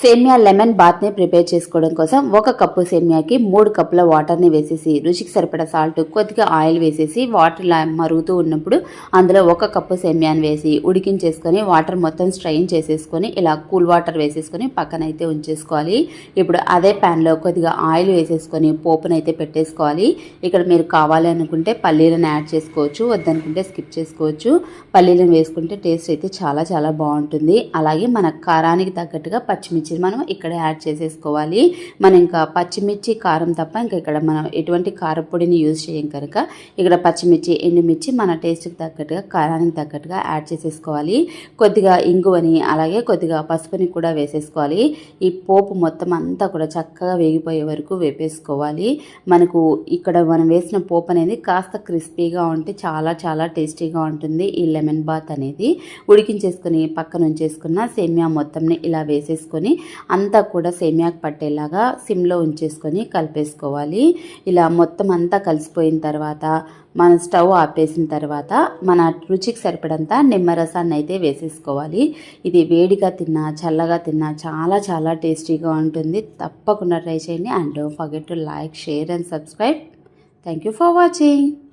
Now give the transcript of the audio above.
సేమియా lemon బాత్ని prepare చేసుకోవడం కోసం ఒక కప్పు సేమియాకి మూడు కప్పుల వాటర్ని వేసేసి రుచికి సరిపడా సాల్ట్ కొద్దిగా ఆయిల్ వేసేసి వాటర్ మరుగుతూ ఉన్నప్పుడు అందులో ఒక కప్పు సేమియాని వేసి ఉడికించేసుకొని వాటర్ మొత్తం స్ట్రెయిన్ చేసేసుకొని ఇలా కూల్ వాటర్ వేసేసుకొని పక్కన అయితే ఉంచేసుకోవాలి. ఇప్పుడు అదే ప్యాన్లో కొద్దిగా ఆయిల్ వేసేసుకొని పోపునైతే పెట్టేసుకోవాలి. ఇక్కడ మీరు కావాలి అనుకుంటే పల్లీలను యాడ్ చేసుకోవచ్చు వద్దనుకుంటే స్కిప్ చేసుకోవచ్చు. పల్లీలను వేసుకుంటే టేస్ట్ అయితే చాలా చాలా బాగుంటుంది. అలాగే మన కారానికి తగ్గట్టుగా పచ్చిమిర్చి మనం ఇక్కడ యాడ్ చేసేసుకోవాలి. మనం ఇంకా పచ్చిమిర్చి కారం తప్ప ఇంకా ఇక్కడ మనం ఎటువంటి కారపొడిని యూజ్ చేయం కనుక ఇక్కడ పచ్చిమిర్చి ఎండుమిర్చి మన టేస్ట్కి తగ్గట్టుగా కారానికి తగ్గట్టుగా యాడ్ చేసేసుకోవాలి. కొద్దిగా ఇంగువని అలాగే కొద్దిగా పసుపుని కూడా వేసేసుకోవాలి. ఈ పోపు మొత్తం అంతా కూడా చక్కగా వేగిపోయే వరకు వేపేసుకోవాలి. మనకు ఇక్కడ మనం వేసిన పోపు అనేది కాస్త క్రిస్పీగా ఉంటే చాలా చాలా టేస్టీగా ఉంటుంది ఈ లెమన్ బాత్ అనేది. ఉడికించేసుకొని పక్కన ఉంచేసుకున్న సేమియా మొత్తంని ఇలా వేసేసుకొని అంతా కూడా సేమియాకు పట్టేలాగా సిమ్లో ఉంచేసుకొని కలిపేసుకోవాలి. ఇలా మొత్తం అంతా కలిసిపోయిన తర్వాత మన స్టవ్ ఆపేసిన తర్వాత మన రుచికి సరిపడంత నిమ్మరసాన్ని అయితే వేసేసుకోవాలి. ఇది వేడిగా తిన్నా చల్లగా తిన్నా చాలా చాలా టేస్టీగా ఉంటుంది. తప్పకుండా ట్రై చేయండి. And forget to like share and subscribe. Thank you for watching.